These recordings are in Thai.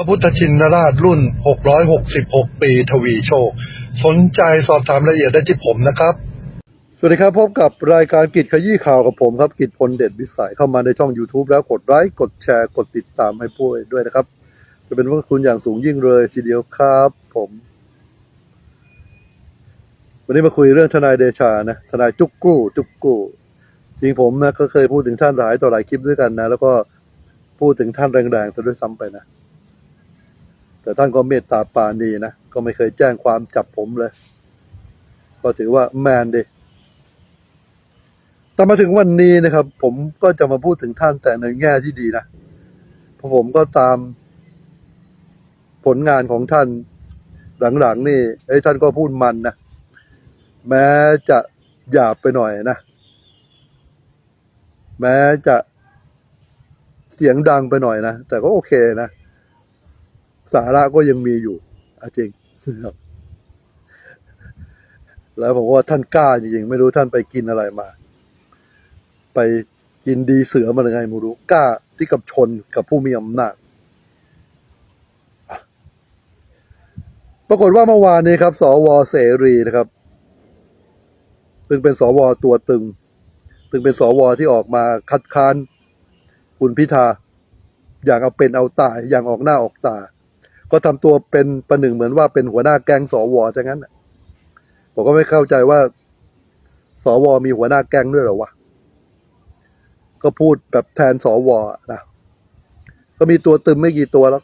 พระพุทธชินราชรุ่น 666 ปีทวีโชค สนใจสอบถามรายละเอียดได้ที่ผมนะครับ สวัสดีครับ พบกับรายการกิจขยี้ข่าวกับผมครับ กิจพลเด็ดวิสัยเข้ามาในช่อง YouTube แล้วกดไลค์กดแชร์กดติดตามให้ผู้ด้วยนะครับ จะเป็นพระคุณอย่างสูงยิ่งเลยทีเดียวครับผม วันนี้มาคุยเรื่องทนายเดชานะทนายจุกกู้จุกกู้จริงผมนะก็เคยพูดถึงท่านหลายต่อหลายคลิปด้วยกันนะ แล้วก็พูดถึงท่านแรงๆซะด้วยซ้ำไปนะ แต่ท่านก็เมตตาปาณีนะ ก็ไม่เคยแจ้งความจับผมเลย ก็ถือว่าแมนดีแต่มาถึงวันนี้นะครับ ผมก็จะมาพูดถึงท่านแต่ในแง่ที่ดีนะเพราะผมก็ตามผลงานของท่านหลังๆนี่ไอ้ยท่านก็พูดมันนะ แม้จะหยาบไปหน่อยนะ แม้จะเสียงดังไปหน่อยนะ แต่ก็โอเคนะ สาระก็ยังมีอยู่อจริงครับ แล้วผมว่าท่านกล้าจริงๆไม่รู้ท่านไปกินอะไรมา ไปกินดีเสือมาหรือไงไม่รู้กล้าที่กับชนกับผู้มีอำนาจปรากฏว่าเมื่อวานนี้ครับ สวเสรีนะครับซึ่งเป็นสวตัวตึงซึงเป็นสวที่ออกมาคัดค้านคุณพิธา อย่างเอาเป็นเอาตายอย่างออกหน้าออกตา ก็ทำตัวเป็นประหนึ่งเหมือนว่าเป็นหัวหน้าแก๊งสวจังนั้นผมก็ไม่เข้าใจว่า สวมีหัวหน้าแก๊งด้วยหรอวะก็พูดแบบแทนสวนะก็มีตัวตึมไม่กี่ตัวแล้ว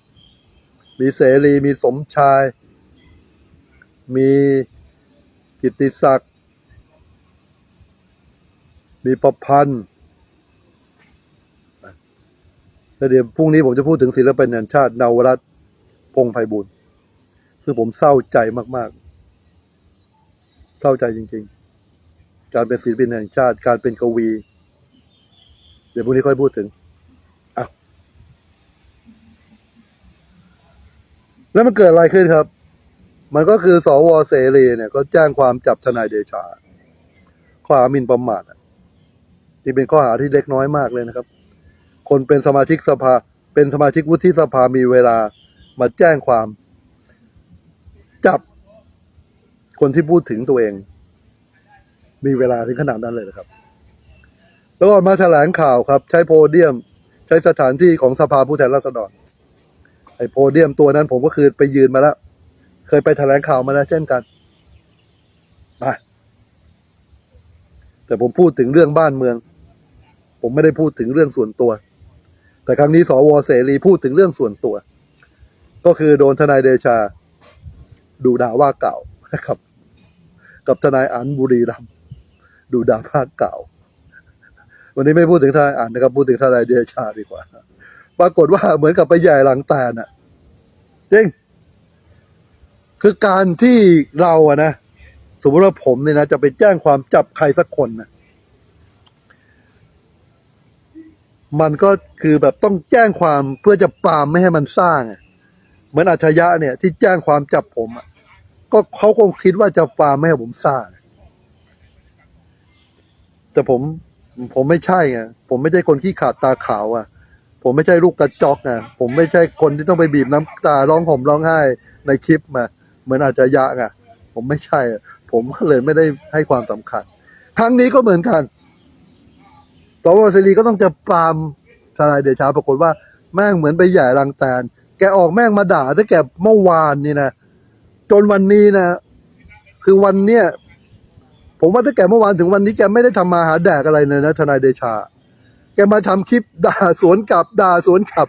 มีเสรีมีสมชาย มีกิติศักดิ์มีประพันธ์แล้วเดี๋ยวพรุ่งนี้ผมจะพูดถึงศิลปินแห่งชาตินาวรัตน์ งไพบุญซึ่งผมเศร้าใจมาก ๆ เศร้าใจจริง ๆ การเป็นศิลปินแห่งชาติ การเป็นกวี เดี๋ยวพรุ่งนี้ค่อยพูดถึงอ้าวแล้วมันเกิดอะไรขึ้นครับ มันก็คือสวเสรีเนี่ย ก็แจ้งความจับทนายเดชา ข้อหาหมิ่นประมาทที่เป็นข้อหาที่เล็กน้อยมากเลยนะครับ คนเป็นสมาชิกสภา เป็นสมาชิกวุฒิสภามีเวลา มาแจ้งความ จับคนที่พูดถึงตัวเอง มีเวลาถึงขนาดนั้นเลยนะครับ แล้วก็มาแถลงข่าวครับ ใช้โพเดียม ใช้สถานที่ของสภาผู้แทนราษฎรไอ้โพเดียมตัวนั้นผมก็คือไปยืนมาแล้ว เคยไปแถลงข่าวมาแล้วเช่นกันไปแต่ผมพูดถึงเรื่องบ้านเมือง ผมไม่ได้พูดถึงเรื่องส่วนตัว แต่ครั้งนี้สวเสรีพูดถึงเรื่องส่วนตัว ก็คือโดนทนายเดชา ดูด่าว่าเก่านะครับ กับทนายอันบุรีรัมดูด่าว่าเก่า วันนี้ไม่พูดถึงทนายอันนะครับ พูดถึงทนายเดชาดีกว่า ปรากฏว่าเหมือนกับไปใหญ่หลังแตนอะจริงคือการที่เราอะนะสมมติว่าผมเนี่ยนะจะไปแจ้งความจับใครสักคนนะมันก็คือแบบต้องแจ้งความเพื่อจะปรามไม่ให้มันสร้างอะ เหมือนอัจฉริยะเนี่ยที่แจ้งความจับผมอะก็เขาคงคิดว่าจะปาไม่ให้ผมสร้าแต่ผมผมไม่ใช่ไงผมไม่ใช่คนขี้ขาดตาขาวอะ ผมไม่ใช่ลูกกระจอกอะผมไม่ใช่คนที่ต้องไปบีบน้ำตาร้องห่มร้องไห้ในคลิปมาเหมือนอาจจะยะอะผมไม่ใช่อะผมก็เลยไม่ได้ให้ความสำคัญ ครั้งนี้ก็เหมือนกันสวสรีก็ต้องจะปามทนายเดชาปรากฏว่าแม่งเหมือนไปใหญ่รังแตน แกออกแม่งมาด่าตั้งแต่เมื่อวานนี่นะจนวันนี้นะ คือวันเนี้ยผมว่าตั้งแต่เมื่อวานถึงวันนี้แกไม่ได้ทำมาหาแดกอะไรเลยนะทนายเดชา แกมาทำคลิปด่าสวนกลับด่าสวนกลับ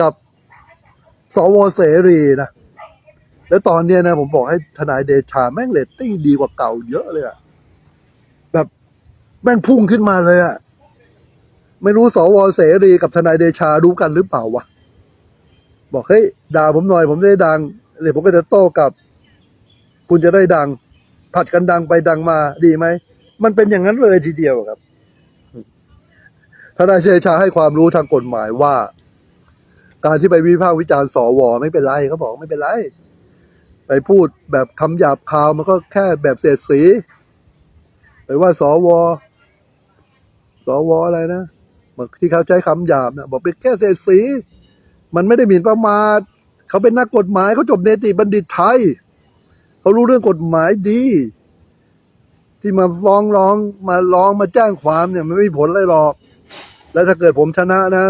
กับสวเสรีนะแล้วตอนเนี้ยนะผมบอกให้ทนายเดชา แม่งเรตติ้งดีกว่าเก่าเยอะเลยอะแบบแม่งพุ่งขึ้นมาเลยอะไม่รู้สวเสรีกับทนายเดชารู้กันหรือเปล่าวะ บอกเฮ้ยด่าผมหน่อย ผมจะได้ดังเดี๋ยวผมก็จะโต้กลับ คุณจะได้ดัง ผัดกันดังไปดังมาดีไหมมันเป็นอย่างนั้นเลยทีเดียวครับทนายเดชาให้ความรู้ทางกฎหมายว่า การที่ไปวิพากษ์วิจารณ์สวไม่เป็นไรเขาบอกไม่เป็นไรไปพูดแบบคำหยาบคาวมันก็แค่แบบเศษสีไปว่าสวสวอะไรนะที่เขาใช้คำหยาบนะบอกเป็นแค่เศษสี มันไม่ได้หมิ่นประมาทเขาเป็นนักกฎหมายเขาจบเนติบัณฑิตไทยเขารู้เรื่องกฎหมายดี ที่มาฟ้องร้องมาร้องมาแจ้งความเนี่ยมันไม่มีผลอะไรหรอก แล้วถ้าเกิดผมชนะนะ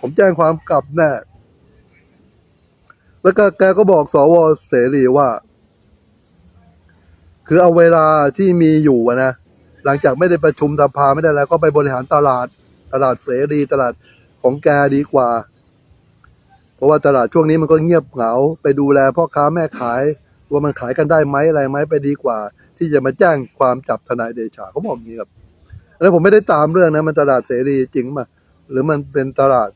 ผมแจ้งความกลับแน่แล้วก็แกก็บอกสวเสรีว่า คือเอาเวลาที่มีอยู่นะหลังจากไม่ได้ประชุมสภาไม่ได้แล้ว ก็ไปบริหารตลาดตลาดเสรีตลาดของแกดีกว่า เพราะว่าตลาดช่วงนี้มันก็เงียบเหงา ไปดูแลพ่อค้าแม่ขาย ว่ามันขายกันได้ไหมอะไรไหมไปดีกว่า ที่จะมาแจ้งความจับทนายเดชาเขาบอกอย่างนี้ครับแล้วผมไม่ได้ตามเรื่องนะมันตลาดเสรีจริงป่ะหรือมันเป็นตลาด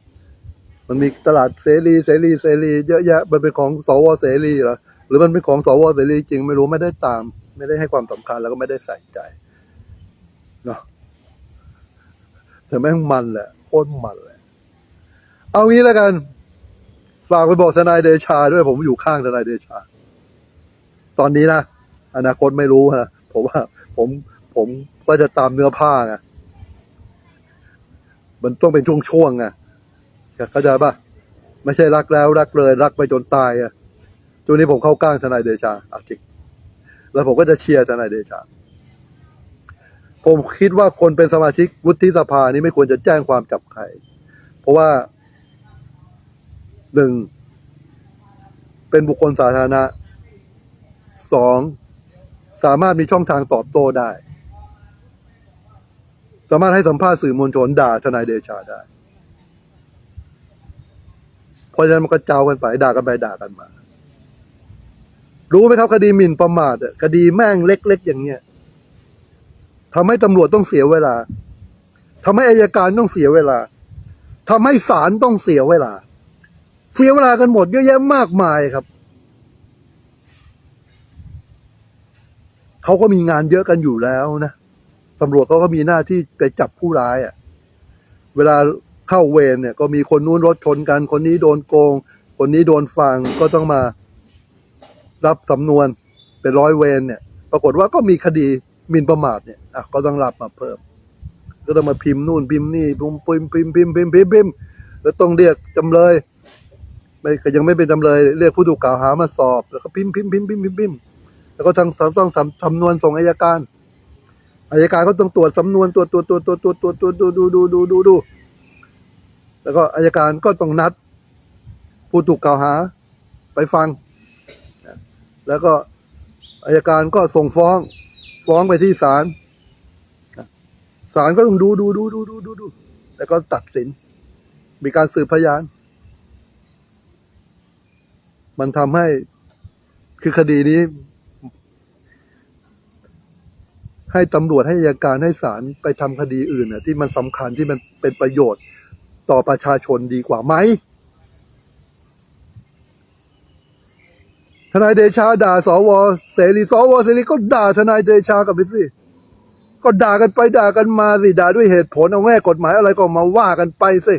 มันมีตลาดเสรีเสรีเสรี เยอะแยะมันเป็นของสวเสรีเหรอหรือมันเป็นของสวเสรีจริงไม่รู้ไม่ได้ตาม ไม่ได้ให้ความสำคัญแล้วก็ไม่ได้ใส่ใจเนาะแต่แม่งมันแหละโคตรมันแหละ เอางี้แล้วกัน ฝากไปบอกทนายเดชาด้วยผมอยู่ข้างทนายเดชา ตอนนี้นะอนาคตไม่รู้นะผมว่า ผมผมก็จะตามเนื้อผ้าไงมันต้องเป็นช่วงๆไงเข้าใจปะไม่ใช่รักแล้ว รักเลย รักไปจนตายอะช่วงนี้ผมเข้าก้างทนายเดชาอาจริงแล้วผมก็จะเชียร์ทนายเดชา ผมคิดว่าคนเป็นสมาชิกวุฒิสภานี้ไม่ควรจะแจ้งความจับใคร เพราะว่า หนึ่งเป็นบุคคลสาธารณะสองสามารถมีช่องทางตอบโต้ได้ สามารถให้สัมภาษณ์สื่อมวลชนด่าทนายเดชาได้เพราะฉะนั้นมันก็เจ้ากันไปด่ากันไปด่ากันมา รู้ไหมครับคดีหมิ่นประมาทคดีแม่งเล็กๆอย่างเงี้ยทำให้ตำรวจต้องเสียเวลาทำให้อายการต้องเสียเวลาทำให้ศาลต้องเสียเวลา เสียเวลากันหมดเยอะแยะมากมายครับ เขาก็มีงานเยอะกันอยู่แล้วนะตำรวจเขาก็มีหน้าที่ไปจับผู้ร้ายอะ่ะ เวลาเข้าเวรเนี่ย ก็มีคนนู้นรถชนกัน คนนี้โดนโกง คนนี้โดนฟังก็ต้องมารับสำนวนเป็นร้อยเวรเนี่ย ปรากฏว่าก็มีคดีมินประมาทเนี่ยอะก็ต้องรับมาเพิ่ม ก็ต้องมาพิมพ์นู่นพิมพ์นี่พิมพ์พิมพ์พิมพ์พิมพ์พิมพ์พิมพ์พิมพ์แล้วต้องเรียกจำเลย ไม่ยังไม่เป็นจำเลยเรียกผู้ถูกกล่าวหามาสอบ แล้วก็พิมพ์พิมพ์พิมพ์พิมพ์พิมพ์พิมพ์แล้วก็ทางต้องทำสำนวนส่งอายการอายการก็ต้องตรวจสำนวนตรวจตรวจตรวจตรวจตรวจตรวจตรวจดูดูดูดูดูดูแล้วก็อายการก็ต้องนัด ผู้ถูกกล่าวหา ไปฟัง แล้วก็อายการก็ส่งฟ้อง ฟ้องไปที่ศาลศาลก็ต้องดูดูดูดูดูดูดูแล้วก็ตัดสิน มีการสืบพยาน มันทำให้คือคดีนี้ ให้ตำรวจให้อัยการให้ศาลไปทำคดีอื่นน่ะ ที่มันสำคัญที่มันเป็นประโยชน์ต่อประชาชนดีกว่าไหมทนายเดชาด่าสวเสรีสวเสรีก็ด่าทนายเดชากับไปสิก็ด่ากันไปด่ากันมาสิด่าด้วยเหตุผลเอาแง่กฎหมายอะไรก็มาว่ากันไปสิ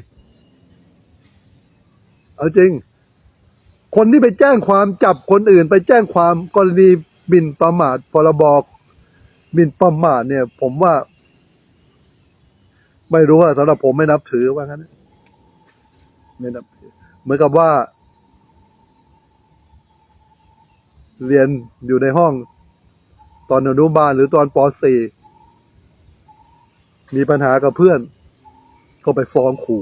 เอาจริง คนที่ไปแจ้งความจับคนอื่น ไปแจ้งความกรณีหมิ่นประมาทพรบหมิ่นประมาทเนี่ย ผมว่า ไม่รู้อะสำหรับผมไม่นับถือว่างั้นไม่นับถือเหมือนกับว่า เรียนอยู่ในห้อง ตอนอนุบาลหรือตอนป .4 มีปัญหากับเพื่อน ก็ไปฟ้องครู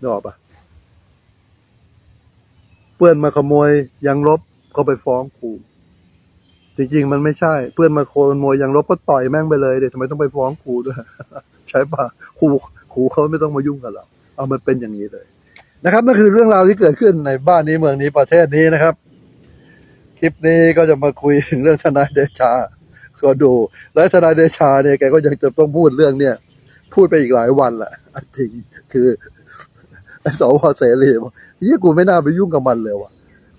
นึกออกปะ พื่อนมาขโมยยางลบก็ไปฟ้องครูจริงๆมันไม่ใช่ เพื่อนมาขโมยยางลบก็ต่อยแม่งไปเลยเดี๋ยวทำไมต้องไปฟ้องครูด้วย ใช่ปะครูครูเขาไม่ต้องมายุ่งกับเราเอามันเป็นอย่างนี้เลย นะครับนั่นคือเรื่องราวที่เกิดขึ้นในบ้านนี้เมืองนี้ประเทศนี้นะครับ คลิปนี้ก็จะมาคุยถึงเรื่องทนายเดชาก็ดู และทนายเดชาเนี่ยแกก็ยังจะต้องพูดเรื่องเนี่ย พูดไปอีกหลายวันแหละจริงคือ สวเสรีบอกยี่กูไม่น่าไปยุ่งกับมันเลยว่ะ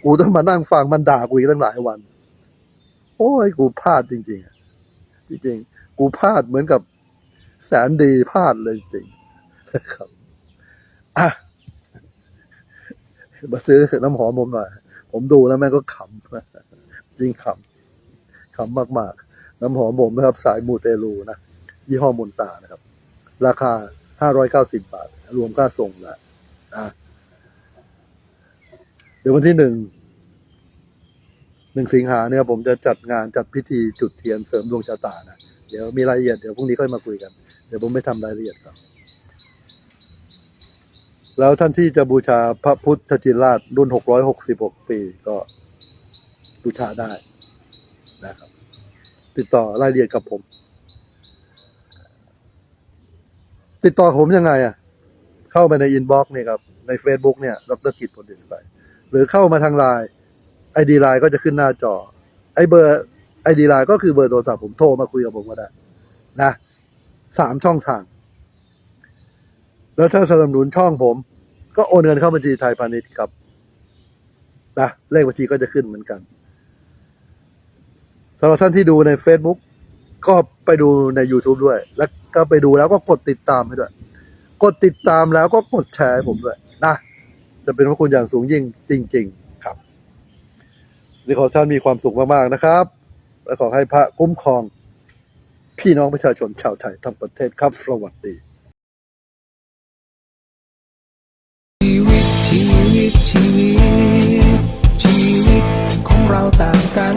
กูต้องมานั่งฟังมันด่ากูอีกตั้งหลายวัน โอ้ยกูพลาดจริง ๆ จริงๆ กูพลาดเหมือนกับแสนดีพลาดเลยจริงนะครับอะมาซื้อน้ำหอมผมหน่อย ผมดูแล้วแม่ก็ขำจริงขำขำมากๆ น้ำหอมผมนะครับ สายมูเตลูนะยี่ห้อมุนตานะครับ ราคาห้าร้อยเก้าสิบาท รวมค่าส่งแหละนะ เดี๋ยววันที่หนึ่งหนึ่งสิงหาเนี่ยผมจะจัดงานจัดพิธีจุดเทียนเสริมดวงชะตานะเดี๋ยวมีรายละเอียดเดี๋ยวพรุ่งนี้ค่อยมาคุยกัน เดี๋ยวผมไม่ทำรายละเอียดครับแล้วท่านที่จะบูชาพระพุทธจินราชรุ่นหกร้อยหกสิบหกปีก็บูชาได้นะครับ ติดต่อรายละเอียดกับผม ติดต่อผมยังไงอะ เข้าไปในอินบ็อกซ์เนี่ยครับใน Facebook เนี่ยดรกิจผลเด่นไป หรือเข้ามาทางไลน์ไอดีไลน์ก็จะขึ้นหน้าจอ ไอเบอร์ไอดีไลน์ก็คือเบอร์โทรศัพท์ผมโทรมาคุยกับผมก็ได้ นะสามช่องทาง แล้วถ้าสนับสนุนช่องผม ก็โอนเงินเข้าบัญชีไทยพาณิชย์ครับนะเลขบัญชีก็จะขึ้นเหมือนกันสำหรับท่านที่ดูใน Facebook ก็ไปดูใน YouTube ด้วย แล้วก็ไปดูแล้วก็กดติดตามให้ด้วย กดติดตามแล้วก็กดแชร์ผมด้วยนะจะเป็นพระคุณอย่างสูงยิ่งจริง ๆ ครับนี่ขอท่านมีความสุขมากๆนะครับ และขอให้พระคุ้มครอง พี่น้องประชาชนชาวไทยทั้งประเทศครับ สวัสดี ชีวิตชีวิตชีวิต ชีวิตของเราต่างกัน